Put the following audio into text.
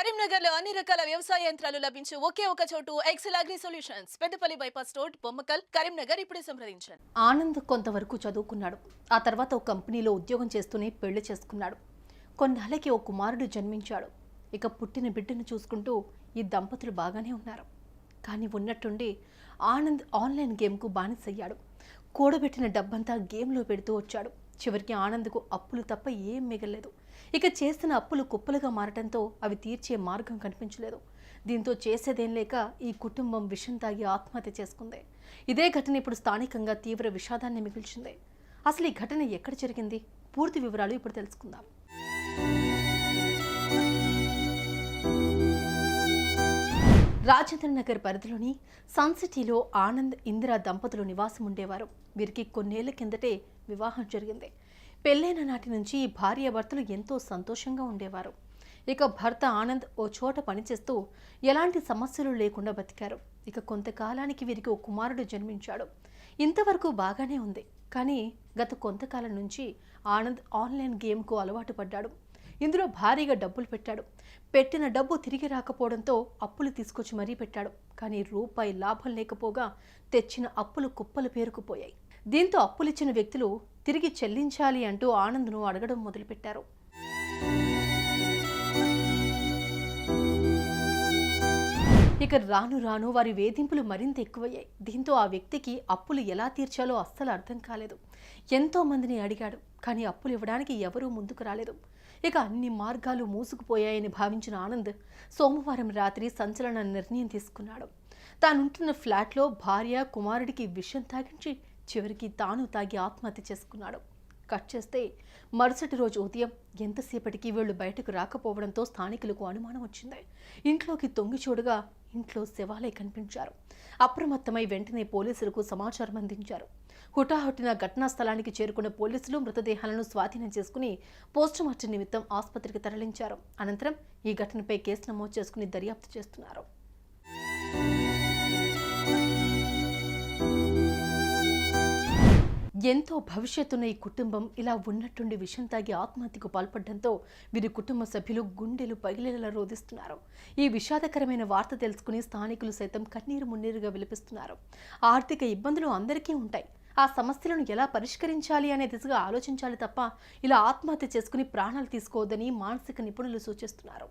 కరీంనగర్లో అన్ని రకాల వ్యవసాయ యంత్రాలు లభించే ఒకే ఒక చోటు Excel Agri Solutions Peddapalli bypass road Bommakal Karimnagar ఇప్పుడే సంప్రదించండి. ఆనంద్ కొంతవరకు చదువుకున్నాడు. ఆ తర్వాత ఒక కంపెనీలో ఉద్యోగం చేస్తూనే పెళ్ళి చేసుకున్నాడు. కొన్నాళ్ళకి ఓ కుమారుడు జన్మించాడు. ఇక పుట్టిన బిడ్డను చూసుకుంటూ ఈ దంపతులు బాగానే ఉన్నారు. కానీ ఉన్నట్టుండి ఆనంద్ ఆన్లైన్ గేమ్కు బానిసయ్యాడు. కూడబెట్టిన డబ్బంతా గేమ్లో పెడుతూ వచ్చాడు. చివరికి ఆనంద్కు అప్పులు తప్ప ఏం మిగలేదు. ఇక చేస్తున్న అప్పులు కుప్పలుగా మారటంతో అవి తీర్చే మార్గం కనిపించలేదు. దీంతో చేసేదేం లేక ఈ కుటుంబం విషం తాగి ఆత్మహత్య చేసుకుంది. ఇదే ఘటన ఇప్పుడు స్థానికంగా తీవ్ర విషాదాన్ని మిగిల్చింది. అసలు ఈ ఘటన ఎక్కడ జరిగింది? పూర్తి వివరాలు ఇప్పుడు తెలుసుకుందాం. రాజేంద్ర నగర్ పరిధిలోని సన్ సిటీలో ఆనంద్ ఇందిరా దంపతులు నివాసం ఉండేవారు. వీరికి కొన్నేళ్ళ కిందటే వివాహం జరిగింది. పెళ్ళైన నాటి నుంచి భార్య భర్తలు ఎంతో సంతోషంగా ఉండేవారు. ఇక భర్త ఆనంద్ ఓ చోట పనిచేస్తూ ఎలాంటి సమస్యలు లేకుండా బతికారు. ఇక కొంతకాలానికి వీరికి ఓ కుమారుడు జన్మించాడు. ఇంతవరకు బాగానే ఉంది. కానీ గత కొంతకాలం నుంచి ఆనంద్ ఆన్లైన్ గేమ్కు అలవాటు పడ్డాడు. ఇందులో భారీగా డబ్బులు పెట్టాడు. పెట్టిన డబ్బు తిరిగి రాకపోవడంతో అప్పులు తీసుకొచ్చి మరీ పెట్టాడు. కానీ రూపాయి లాభం లేకపోగా తెచ్చిన అప్పులు కుప్పలు పేరుకుపోయాయి. దీంతో అప్పులిచ్చిన వ్యక్తులు తిరిగి చెల్లించాలి అంటూ ఆనంద్ను అడగడం మొదలుపెట్టారు. ఇక రాను రాను వారి వేధింపులు మరింత ఎక్కువయ్యాయి. దీంతో ఆ వ్యక్తికి అప్పులు ఎలా తీర్చాలో అస్సలు అర్థం కాలేదు. ఎంతో మందిని అడిగాడు కానీ అప్పులు ఇవ్వడానికి ఎవరూ ముందుకు రాలేదు. ఇక అన్ని మార్గాలు మూసుకుపోయాయని భావించిన ఆనంద్ సోమవారం రాత్రి సంచలన నిర్ణయం తీసుకున్నాడు. తానుంటున్న ఫ్లాట్లో భార్య కుమారుడికి విషం తాగించి చివరికి తాను తాగి ఆత్మహత్య చేసుకున్నాడు. కట్ చేస్తే మరుసటి రోజు ఉదయం ఎంతసేపటికి వీళ్ళు బయటకు రాకపోవడంతో స్థానికులకు అనుమానం వచ్చింది. ఇంట్లోకి తొంగి చూడగా ఇంట్లో శవాలే కనిపించారు. అప్రమత్తమై వెంటనే పోలీసులకు సమాచారం అందించారు. హుటాహుటిన ఘటనా స్థలానికి చేరుకున్న పోలీసులు మృతదేహాలను స్వాధీనం చేసుకుని పోస్టుమార్టం నిమిత్తం ఆసుపత్రికి తరలించారు. అనంతరం ఈ ఘటనపై కేసు నమోదు చేసుకుని దర్యాప్తు చేస్తున్నారు. ఎంతో భవిష్యత్తున్న ఈ కుటుంబం ఇలా ఉన్నట్టుండి విషం తాగి ఆత్మహత్యకు పాల్పడడంతో వీరి కుటుంబ సభ్యులు గుండెలు పగిలేలా రోధిస్తున్నారు. ఈ విషాదకరమైన వార్త తెలుసుకుని స్థానికులు సైతం కన్నీరు మున్నీరుగా విలపిస్తున్నారు. ఆర్థిక ఇబ్బందులు అందరికీ ఉంటాయి. ఆ సమస్యలను ఎలా పరిష్కరించాలి అనే దిశగా ఆలోచించాలి తప్ప ఇలా ఆత్మహత్య చేసుకుని ప్రాణాలు తీసుకోవద్దని మానసిక నిపుణులు సూచిస్తున్నారు.